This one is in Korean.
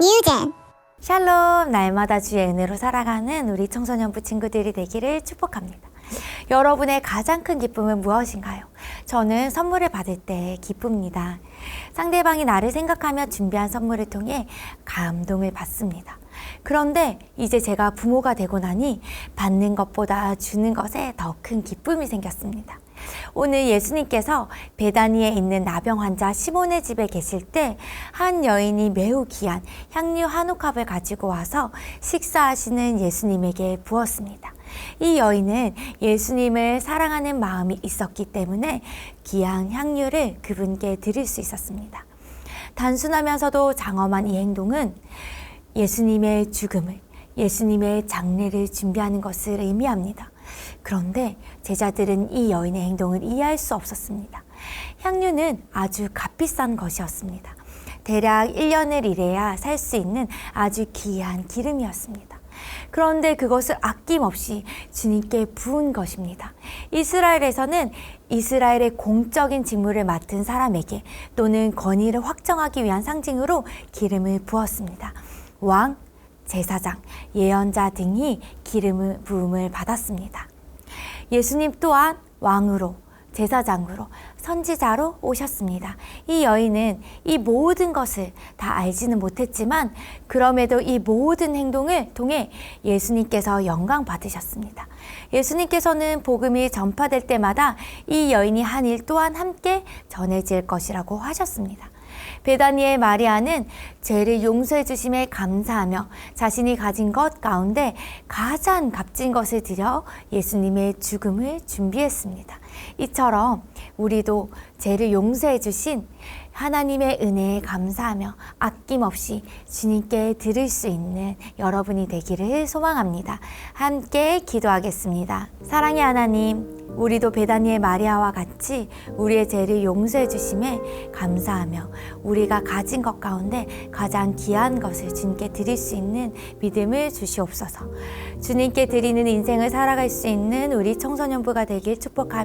뉴젠 샬롬, 날마다 주의 은혜로 살아가는 우리 청소년부 친구들이 되기를 축복합니다. 여러분의 가장 큰 기쁨은 무엇인가요? 저는 선물을 받을 때 기쁩니다. 상대방이 나를 생각하며 준비한 선물을 통해 감동을 받습니다. 그런데 이제 제가 부모가 되고 나니 받는 것보다 주는 것에 더 큰 기쁨이 생겼습니다. 오늘 예수님께서 베다니에 있는 나병 환자 시몬의 집에 계실 때 한 여인이 매우 귀한 향유 한 옥합을 가지고 와서 식사하시는 예수님에게 부었습니다. 이 여인은 예수님을 사랑하는 마음이 있었기 때문에 귀한 향유를 그분께 드릴 수 있었습니다. 단순하면서도 장엄한 이 행동은 예수님의 죽음을, 예수님의 장례를 준비하는 것을 의미합니다. 그런데 제자들은 이 여인의 행동을 이해할 수 없었습니다. 향유는 아주 값비싼 것이었습니다. 대략 1년을 일해야 살 수 있는 아주 귀한 기름이었습니다. 그런데 그것을 아낌없이 주님께 부은 것입니다. 이스라엘에서는 이스라엘의 공적인 직무를 맡은 사람에게 또는 권위를 확정하기 위한 상징으로 기름을 부었습니다. 왕, 제사장, 예언자 등이 기름 부음을 받았습니다. 예수님 또한 왕으로 제사장으로 선지자로 오셨습니다. 이 여인은 이 모든 것을 다 알지는 못했지만 그럼에도 이 모든 행동을 통해 예수님께서 영광 받으셨습니다. 예수님께서는 복음이 전파될 때마다 이 여인이 한 일 또한 함께 전해질 것이라고 하셨습니다. 베다니의 마리아는 죄를 용서해 주심에 감사하며 자신이 가진 것 가운데 가장 값진 것을 드려 예수님의 죽음을 준비했습니다. 이처럼 우리도 죄를 용서해 주신 하나님의 은혜에 감사하며 아낌없이 주님께 드릴 수 있는 여러분이 되기를 소망합니다. 함께 기도하겠습니다. 사랑의 하나님, 우리도 베다니의 마리아와 같이 우리의 죄를 용서해 주심에 감사하며 우리가 가진 것 가운데 가장 귀한 것을 주님께 드릴 수 있는 믿음을 주시옵소서. 주님께 드리는 인생을 살아갈 수 있는 우리 청소년부가 되길 축복하